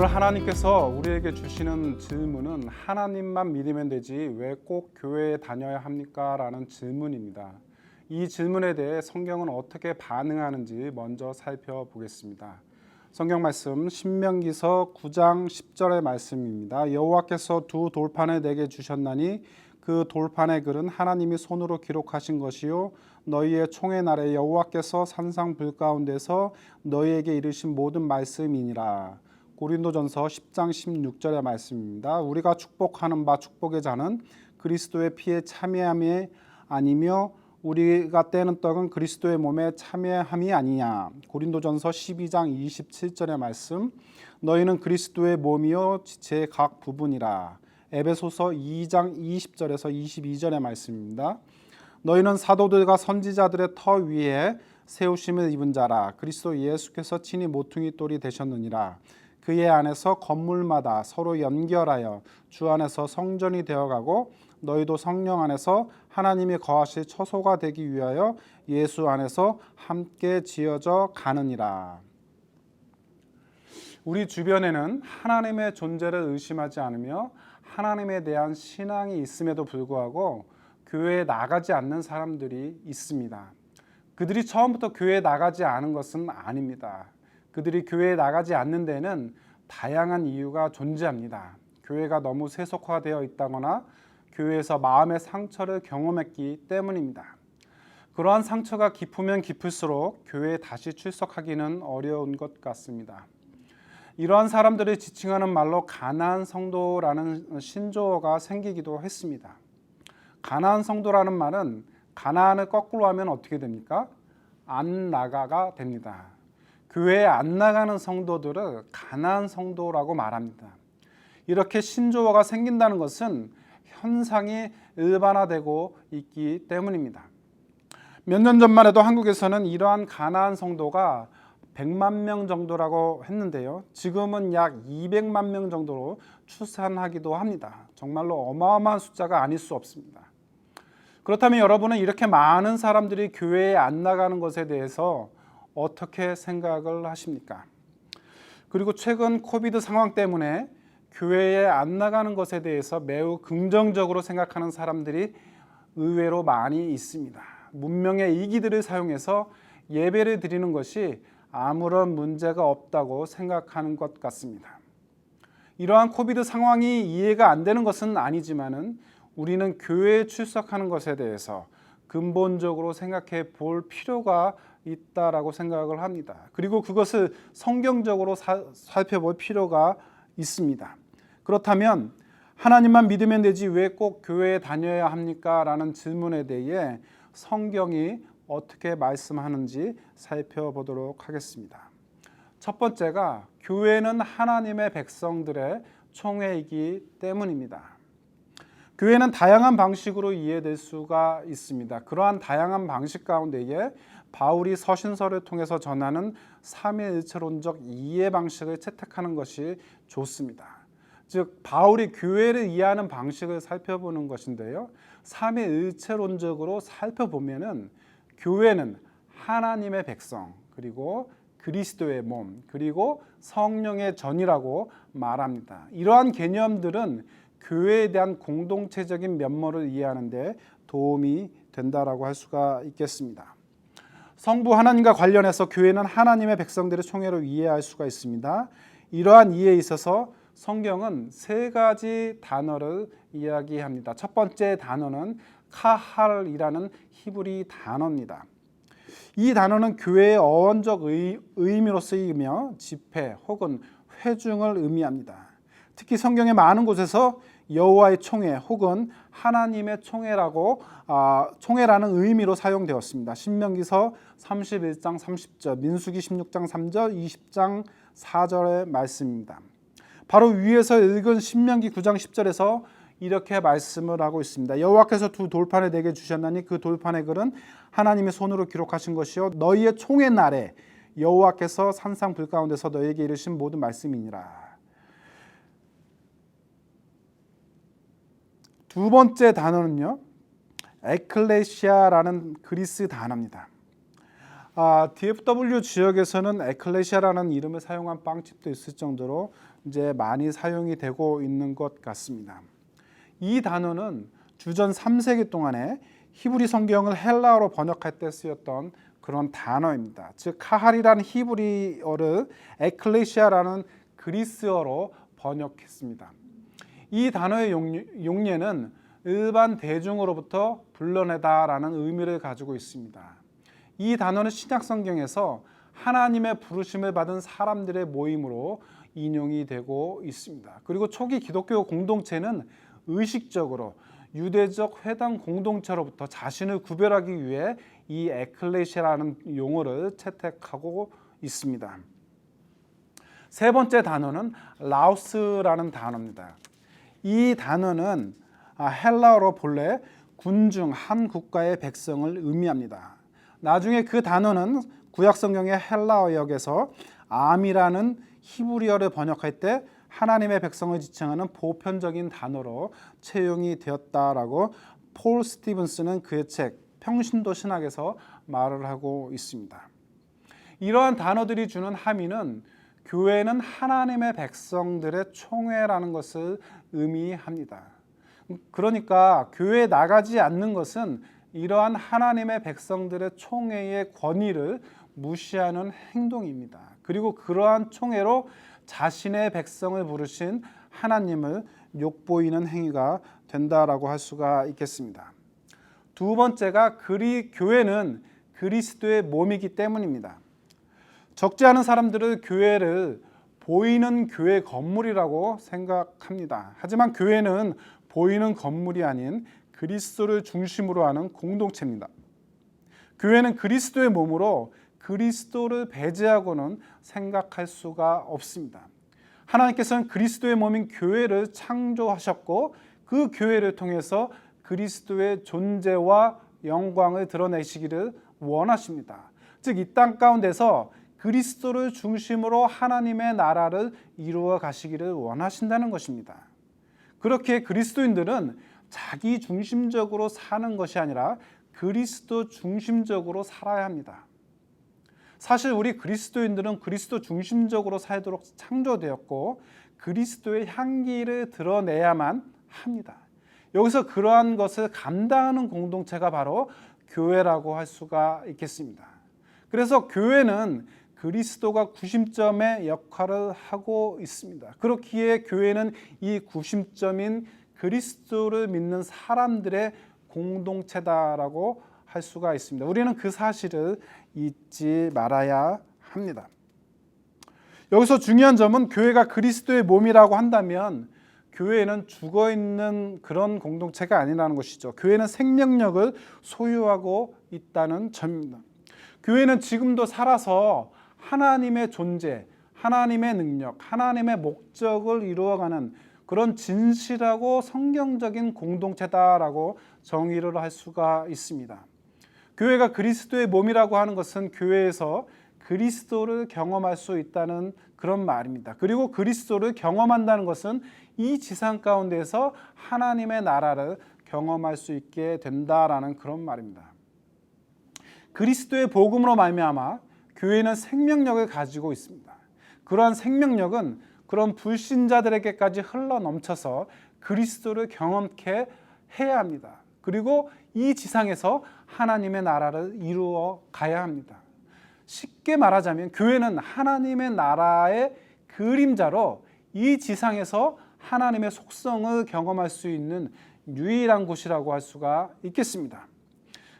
오늘 하나님께서 우리에게 주시는 질문은 하나님만 믿으면 되지 왜 꼭 교회에 다녀야 합니까? 라는 질문입니다. 이 질문에 대해 성경은 어떻게 반응하는지 먼저 살펴보겠습니다. 성경 말씀 신명기서 9장 10절의 말씀입니다. 여호와께서 두 돌판을 내게 주셨나니 그 돌판의 글은 하나님이 손으로 기록하신 것이요 너희의 총의 날에 여호와께서 산상 불 가운데서 너희에게 이르신 모든 말씀이니라. 고린도전서 10장 16절의 말씀입니다. 우리가 축복하는 바 축복의 자는 그리스도의 피에 참여함이 아니며 우리가 떼는 떡은 그리스도의 몸에 참여함이 아니냐. 고린도전서 12장 27절의 말씀. 너희는 그리스도의 몸이요 지체의 각 부분이라. 에베소서 2장 20절에서 22절의 말씀입니다. 너희는 사도들과 선지자들의 터 위에 세우심을 입은 자라. 그리스도 예수께서 친히 모퉁이 돌이 되셨느니라. 그의 안에서 건물마다 서로 연결하여 주 안에서 성전이 되어가고 너희도 성령 안에서 하나님이 거하실 처소가 되기 위하여 예수 안에서 함께 지어져 가느니라. 우리 주변에는 하나님의 존재를 의심하지 않으며 하나님에 대한 신앙이 있음에도 불구하고 교회에 나가지 않는 사람들이 있습니다. 그들이 처음부터 교회에 나가지 않은 것은 아닙니다. 그들이 교회에 나가지 않는 데는 다양한 이유가 존재합니다. 교회가 너무 세속화되어 있다거나 교회에서 마음의 상처를 경험했기 때문입니다. 그러한 상처가 깊으면 깊을수록 교회에 다시 출석하기는 어려운 것 같습니다. 이러한 사람들을 지칭하는 말로 가나안 성도라는 신조어가 생기기도 했습니다. 가나안 성도라는 말은 가나안을 거꾸로 하면 어떻게 됩니까? 안 나가가 됩니다. 교회에 안 나가는 성도들을 가나안 성도라고 말합니다. 이렇게 신조어가 생긴다는 것은 현상이 일반화되고 있기 때문입니다. 몇 년 전만 해도 한국에서는 이러한 가나안 성도가 100만 명 정도라고 했는데요. 지금은 약 200만 명 정도로 추산하기도 합니다. 정말로 어마어마한 숫자가 아닐 수 없습니다. 그렇다면 여러분은 이렇게 많은 사람들이 교회에 안 나가는 것에 대해서 어떻게 생각을 하십니까? 그리고 최근 코비드 상황 때문에 교회에 안 나가는 것에 대해서 매우 긍정적으로 생각하는 사람들이 의외로 많이 있습니다. 문명의 이기들을 사용해서 예배를 드리는 것이 아무런 문제가 없다고 생각하는 것 같습니다. 이러한 코비드 상황이 이해가 안 되는 것은 아니지만은 우리는 교회에 출석하는 것에 대해서 근본적으로 생각해 볼 필요가 있다라고 생각을 합니다. 그리고 그것을 성경적으로 사, 살펴볼 필요가 있습니다. 그렇다면 하나님만 믿으면 되지 왜 꼭 교회에 다녀야 합니까? 라는 질문에 대해 성경이 어떻게 말씀하는지 살펴보도록 하겠습니다. 첫 번째가 교회는 하나님의 백성들의 총회이기 때문입니다. 교회는 다양한 방식으로 이해될 수가 있습니다. 그러한 다양한 방식 가운데에 바울이 서신서를 통해서 전하는 삼위일체론적 이해 방식을 채택하는 것이 좋습니다. 즉 바울이 교회를 이해하는 방식을 살펴보는 것인데요. 삼위일체론적으로 살펴보면은 교회는 하나님의 백성 그리고 그리스도의 몸 그리고 성령의 전이라고 말합니다. 이러한 개념들은 교회에 대한 공동체적인 면모를 이해하는데 도움이 된다라고 할 수가 있겠습니다. 성부 하나님과 관련해서 교회는 하나님의 백성들의 총회로 이해할 수가 있습니다. 이러한 이해에 있어서 성경은 세 가지 단어를 이야기합니다. 첫 번째 단어는 카할이라는 히브리 단어입니다. 이 단어는 교회의 어원적 의, 의미로 쓰이며 집회 혹은 회중을 의미합니다. 특히 성경의 많은 곳에서 여호와의 총회 혹은 하나님의 총회라고 아, 총회라는 의미로 사용되었습니다. 신명기서 31장 30절, 민수기 16장 3절, 20장 4절의 말씀입니다. 바로 위에서 읽은 신명기 9장 10절에서 이렇게 말씀을 하고 있습니다. 여호와께서 두 돌판을 내게 주셨나니 그 돌판의 글은 하나님의 손으로 기록하신 것이요 너희의 총의 날에 여호와께서 산상 불 가운데서 너희에게 이르신 모든 말씀이니라. 두 번째 단어는요. 에클레시아라는 그리스 단어입니다. 아, DFW 지역에서는 에클레시아라는 이름을 사용한 빵집도 있을 정도로 이제 많이 사용이 되고 있는 것 같습니다. 이 단어는 주전 3세기 동안에 히브리 성경을 헬라어로 번역할 때 쓰였던 그런 단어입니다. 즉 카할이라는 히브리어를 에클레시아라는 그리스어로 번역했습니다. 이 단어의 용례는 일반 대중으로부터 불러내다라는 의미를 가지고 있습니다. 이 단어는 신약 성경에서 하나님의 부르심을 받은 사람들의 모임으로 인용이 되고 있습니다. 그리고 초기 기독교 공동체는 의식적으로 유대적 회당 공동체로부터 자신을 구별하기 위해 이 에클레시아라는 용어를 채택하고 있습니다. 세 번째 단어는 라우스라는 단어입니다. 이 단어는 아, 헬라어로 본래 군중 한 국가의 백성을 의미합니다. 나중에 그 단어는 구약 성경의 헬라어 역에서 암이라는 히브리어를 번역할 때 하나님의 백성을 지칭하는 보편적인 단어로 채용이 되었다라고 폴 스티븐스는 그의 책 평신도 신학에서 말을 하고 있습니다. 이러한 단어들이 주는 함의는 교회는 하나님의 백성들의 총회라는 것을 의미합니다. 그러니까 교회에 나가지 않는 것은 이러한 하나님의 백성들의 총회의 권위를 무시하는 행동입니다. 그리고 그러한 총회로 자신의 백성을 부르신 하나님을 욕보이는 행위가 된다라고 할 수가 있겠습니다. 두 번째가 그리 교회는 그리스도의 몸이기 때문입니다. 적지 않은 사람들은 교회를 보이는 교회 건물이라고 생각합니다. 하지만 교회는 보이는 건물이 아닌 그리스도를 중심으로 하는 공동체입니다. 교회는 그리스도의 몸으로 그리스도를 배제하고는 생각할 수가 없습니다. 하나님께서는 그리스도의 몸인 교회를 창조하셨고 그 교회를 통해서 그리스도의 존재와 영광을 드러내시기를 원하십니다. 즉 이 땅 가운데서 그리스도를 중심으로 하나님의 나라를 이루어 가시기를 원하신다는 것입니다. 그렇게 그리스도인들은 자기 중심적으로 사는 것이 아니라 그리스도 중심적으로 살아야 합니다. 사실 우리 그리스도인들은 그리스도 중심적으로 살도록 창조되었고 그리스도의 향기를 드러내야만 합니다. 여기서 그러한 것을 감당하는 공동체가 바로 교회라고 할 수가 있겠습니다. 그래서 교회는 그리스도가 구심점의 역할을 하고 있습니다. 그렇기에 교회는 이 구심점인 그리스도를 믿는 사람들의 공동체다라고 할 수가 있습니다. 우리는 그 사실을 잊지 말아야 합니다. 여기서 중요한 점은 교회가 그리스도의 몸이라고 한다면 교회는 죽어 있는 그런 공동체가 아니라는 것이죠. 교회는 생명력을 소유하고 있다는 점입니다. 교회는 지금도 살아서 하나님의 존재, 하나님의 능력, 하나님의 목적을 이루어가는 그런 진실하고 성경적인 공동체다라고 정의를 할 수가 있습니다. 교회가 그리스도의 몸이라고 하는 것은 교회에서 그리스도를 경험할 수 있다는 그런 말입니다. 그리고 그리스도를 경험한다는 것은 이 지상 가운데서 하나님의 나라를 경험할 수 있게 된다라는 그런 말입니다. 그리스도의 복음으로 말미암아 교회는 생명력을 가지고 있습니다. 그러한 생명력은 그런 불신자들에게까지 흘러 넘쳐서 그리스도를 경험케 해야 합니다. 그리고 이 지상에서 하나님의 나라를 이루어 가야 합니다. 쉽게 말하자면 교회는 하나님의 나라의 그림자로 이 지상에서 하나님의 속성을 경험할 수 있는 유일한 곳이라고 할 수가 있겠습니다.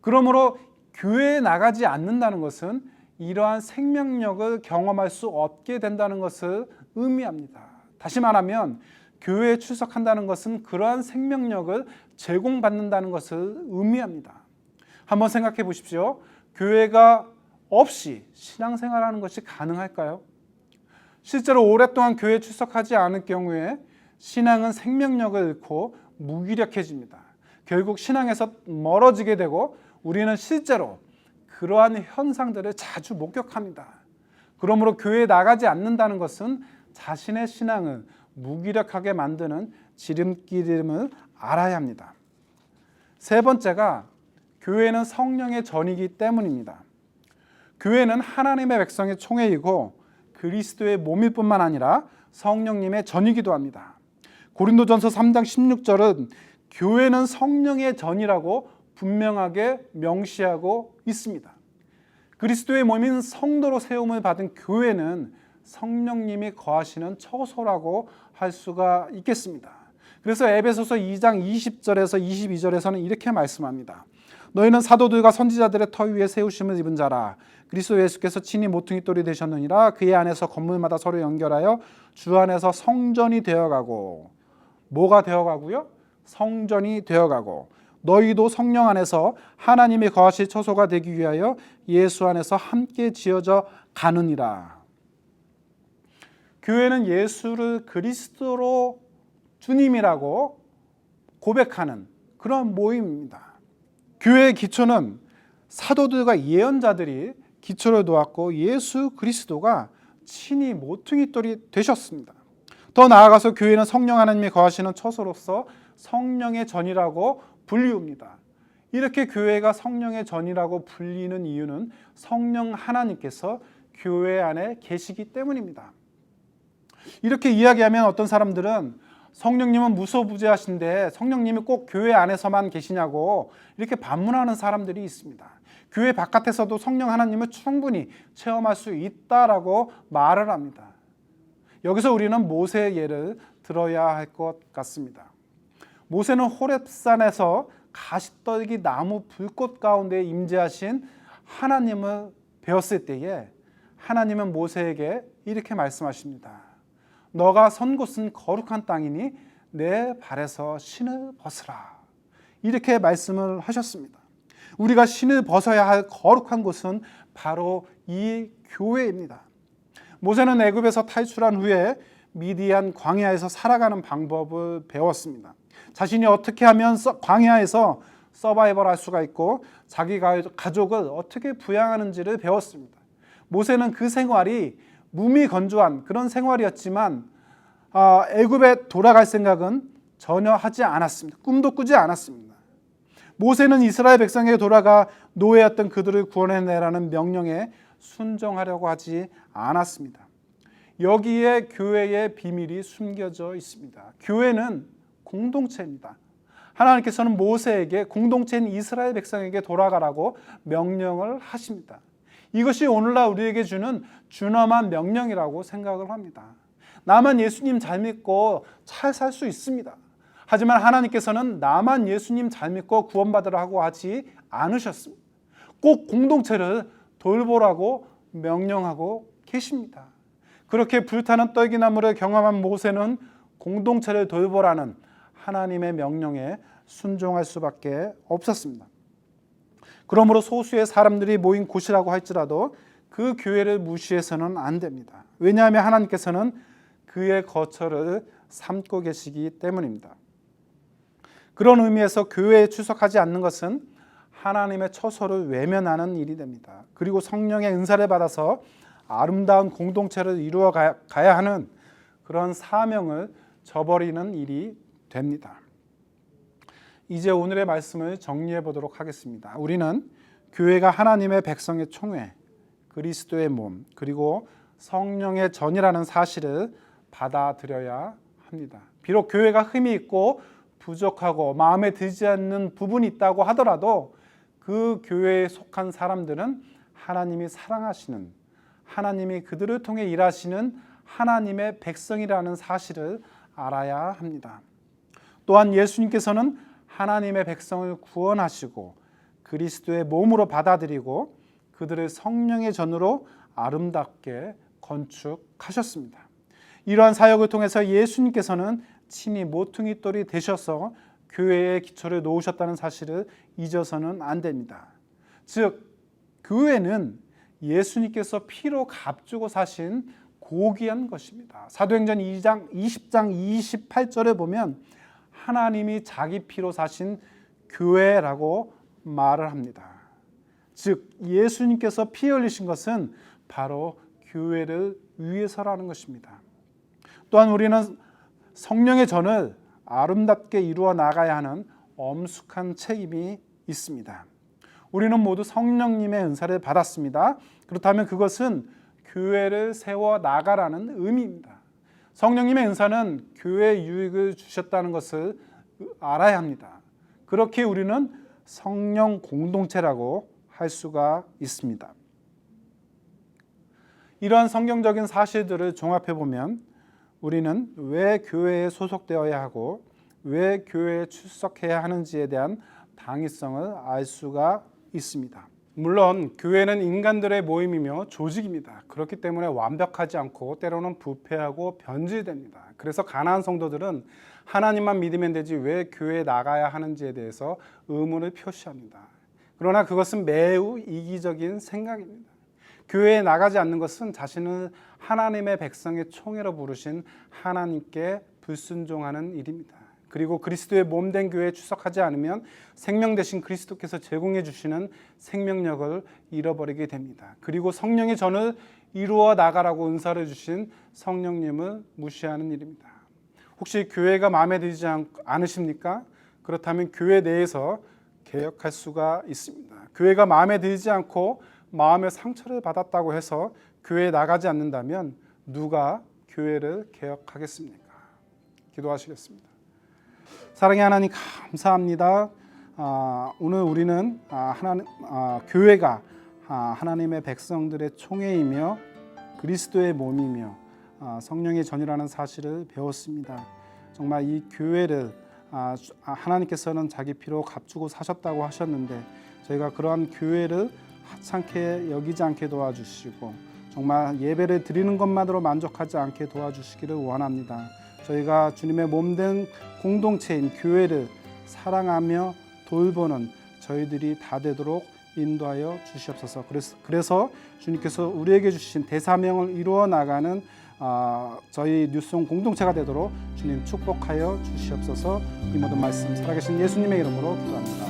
그러므로 교회에 나가지 않는다는 것은 이러한 생명력을 경험할 수 없게 된다는 것을 의미합니다. 다시 말하면 교회에 출석한다는 것은 그러한 생명력을 제공받는다는 것을 의미합니다. 한번 생각해 보십시오. 교회가 없이 신앙생활하는 것이 가능할까요? 실제로 오랫동안 교회에 출석하지 않을 경우에 신앙은 생명력을 잃고 무기력해집니다. 결국 신앙에서 멀어지게 되고 우리는 실제로 그러한 현상들을 자주 목격합니다. 그러므로 교회에 나가지 않는다는 것은 자신의 신앙을 무기력하게 만드는 지름길임을 알아야 합니다. 세 번째가 교회는 성령의 전이기 때문입니다. 교회는 하나님의 백성의 총회이고 그리스도의 몸일 뿐만 아니라 성령님의 전이기도 합니다. 고린도전서 3장 16절은 교회는 성령의 전이라고 분명하게 명시하고 있습니다. 그리스도의 몸인 성도로 세움을 받은 교회는 성령님이 거하시는 처소라고 할 수가 있겠습니다. 그래서 에베소서 2장 20절에서 22절에서는 이렇게 말씀합니다. 너희는 사도들과 선지자들의 터 위에 세우심을 입은 자라. 그리스도 예수께서 친히 모퉁이 돌이 되셨느니라. 그의 안에서 건물마다 서로 연결하여 주 안에서 성전이 되어가고 뭐가 되어가고요? 성전이 되어가고 너희도 성령 안에서 하나님이 거하실 처소가 되기 위하여 예수 안에서 함께 지어져 가느니라. 교회는 예수를 그리스도로 주님이라고 고백하는 그런 모임입니다. 교회의 기초는 사도들과 예언자들이 기초를 놓았고 예수 그리스도가 친히 모퉁이 돌이 되셨습니다. 더 나아가서 교회는 성령 하나님이 거하시는 처소로서 성령의 전이라고 불리웁니다. 이렇게 교회가 성령의 전이라고 불리는 이유는 성령 하나님께서 교회 안에 계시기 때문입니다. 이렇게 이야기하면 어떤 사람들은 성령님은 무소부재하신데 성령님이 꼭 교회 안에서만 계시냐고 이렇게 반문하는 사람들이 있습니다. 교회 바깥에서도 성령 하나님을 충분히 체험할 수 있다라고 말을 합니다. 여기서 우리는 모세의 예를 들어야 할 것 같습니다. 모세는 호렙산에서 가시떨기 나무 불꽃 가운데 임재하신 하나님을 배웠을 때에 하나님은 모세에게 이렇게 말씀하십니다. 너가 선 곳은 거룩한 땅이니 내 발에서 신을 벗으라. 이렇게 말씀을 하셨습니다. 우리가 신을 벗어야 할 거룩한 곳은 바로 이 교회입니다. 모세는 애굽에서 탈출한 후에 미디안 광야에서 살아가는 방법을 배웠습니다. 자신이 어떻게 하면 광야에서 서바이벌 할 수가 있고 자기 가족을 어떻게 부양하는지를 배웠습니다. 모세는 그 생활이 무미건조한 그런 생활이었지만 아, 애굽에 돌아갈 생각은 전혀 하지 않았습니다. 꿈도 꾸지 않았습니다. 모세는 이스라엘 백성에게 돌아가 노예였던 그들을 구원해내라는 명령에 순종하려고 하지 않았습니다. 여기에 교회의 비밀이 숨겨져 있습니다. 교회는 공동체입니다. 하나님께서는 모세에게 공동체인 이스라엘 백성에게 돌아가라고 명령을 하십니다. 이것이 오늘날 우리에게 주는 준엄한 명령이라고 생각을 합니다. 나만 예수님 잘 믿고 잘 살 수 있습니다. 하지만 하나님께서는 나만 예수님 잘 믿고 구원받으라고 하지 않으셨습니다. 꼭 공동체를 돌보라고 명령하고 계십니다. 그렇게 불타는 떨기나무를 경험한 모세는 공동체를 돌보라는 하나님의 명령에 순종할 수밖에 없었습니다. 그러므로 소수의 사람들이 모인 곳이라고 할지라도 그 교회를 무시해서는 안 됩니다. 왜냐하면 하나님께서는 그의 거처를 삼고 계시기 때문입니다. 그런 의미에서 교회에 출석하지 않는 것은 하나님의 처소를 외면하는 일이 됩니다. 그리고 성령의 은사를 받아서 아름다운 공동체를 이루어 가야 하는 그런 사명을 저버리는 일이 됩니다. 이제 오늘의 말씀을 정리해 보도록 하겠습니다. 우리는 교회가 하나님의 백성의 총회, 그리스도의 몸, 그리고 성령의 전이라는 사실을 받아들여야 합니다. 비록 교회가 흠이 있고 부족하고 마음에 들지 않는 부분이 있다고 하더라도 그 교회에 속한 사람들은 하나님이 사랑하시는 하나님이 그들을 통해 일하시는 하나님의 백성이라는 사실을 알아야 합니다. 또한 예수님께서는 하나님의 백성을 구원하시고 그리스도의 몸으로 받아들이고 그들의 성령의 전으로 아름답게 건축하셨습니다. 이러한 사역을 통해서 예수님께서는 친히 모퉁이 돌이 되셔서 교회의 기초를 놓으셨다는 사실을 잊어서는 안 됩니다. 즉 교회는 예수님께서 피로 값주고 사신 고귀한 것입니다. 사도행전 2장 20장 28절에 보면 하나님이 자기 피로 사신 교회라고 말을 합니다. 즉 예수님께서 피 흘리신 것은 바로 교회를 위해서라는 것입니다. 또한 우리는 성령의 전을 아름답게 이루어 나가야 하는 엄숙한 책임이 있습니다. 우리는 모두 성령님의 은사를 받았습니다. 그렇다면 그것은 교회를 세워 나가라는 의미입니다. 성령님의 은사는 교회 유익을 주셨다는 것을 알아야 합니다. 그렇게 우리는 성령 공동체라고 할 수가 있습니다. 이러한 성경적인 사실들을 종합해 보면 우리는 왜 교회에 소속되어야 하고 왜 교회에 출석해야 하는지에 대한 당위성을 알 수가 있습니다. 물론 교회는 인간들의 모임이며 조직입니다. 그렇기 때문에 완벽하지 않고 때로는 부패하고 변질됩니다. 그래서 가난한 성도들은 하나님만 믿으면 되지 왜 교회에 나가야 하는지에 대해서 의문을 표시합니다. 그러나 그것은 매우 이기적인 생각입니다. 교회에 나가지 않는 것은 자신을 하나님의 백성의 총회로 부르신 하나님께 불순종하는 일입니다. 그리고 그리스도의 몸 된 교회에 출석하지 않으면 생명 대신 그리스도께서 제공해 주시는 생명력을 잃어버리게 됩니다. 그리고 성령의 전을 이루어 나가라고 은사를 주신 성령님을 무시하는 일입니다. 혹시 교회가 마음에 들지 않- 않으십니까? 그렇다면 교회 내에서 개혁할 수가 있습니다. 교회가 마음에 들지 않고 마음의 상처를 받았다고 해서 교회에 나가지 않는다면 누가 교회를 개혁하겠습니까? 기도하시겠습니다. 사랑의 하나님 감사합니다. 아, 오늘 우리는 아, 하나님 아, 교회가 아, 하나님의 백성들의 총회이며 그리스도의 몸이며 아, 성령의 전이라는 사실을 배웠습니다. 정말 이 교회를 하나님께서는 자기 피로 값주고 사셨다고 하셨는데 저희가 그러한 교회를 하찮게 여기지 않게 도와주시고 정말 예배를 드리는 것만으로 만족하지 않게 도와주시기를 원합니다. 저희가 주님의 몸 된 공동체인 교회를 사랑하며 돌보는 저희들이 다 되도록 인도하여 주시옵소서. 그래서, 그래서 주님께서 우리에게 주신 대사명을 이루어 나가는 아, 저희 뉴송 공동체가 되도록 주님 축복하여 주시옵소서. 이 모든 말씀 살아계신 예수님의 이름으로 기도합니다.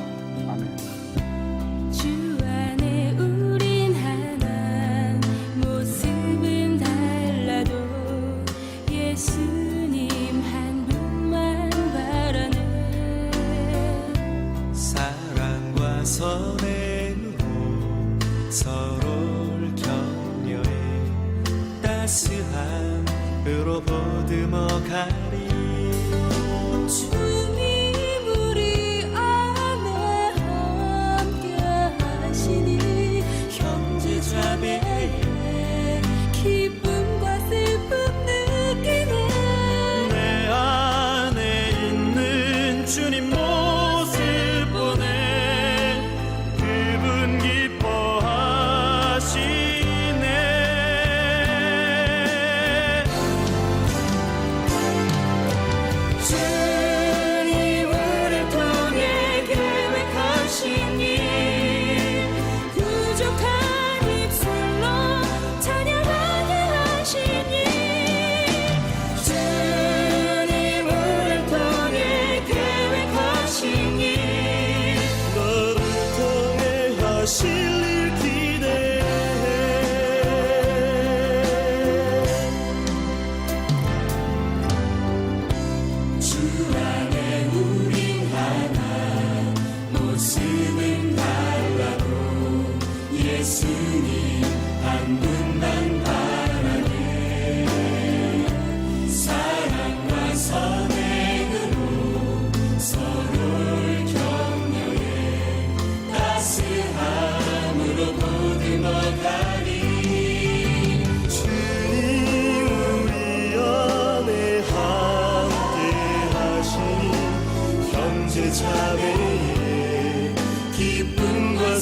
예수님 한 분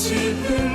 자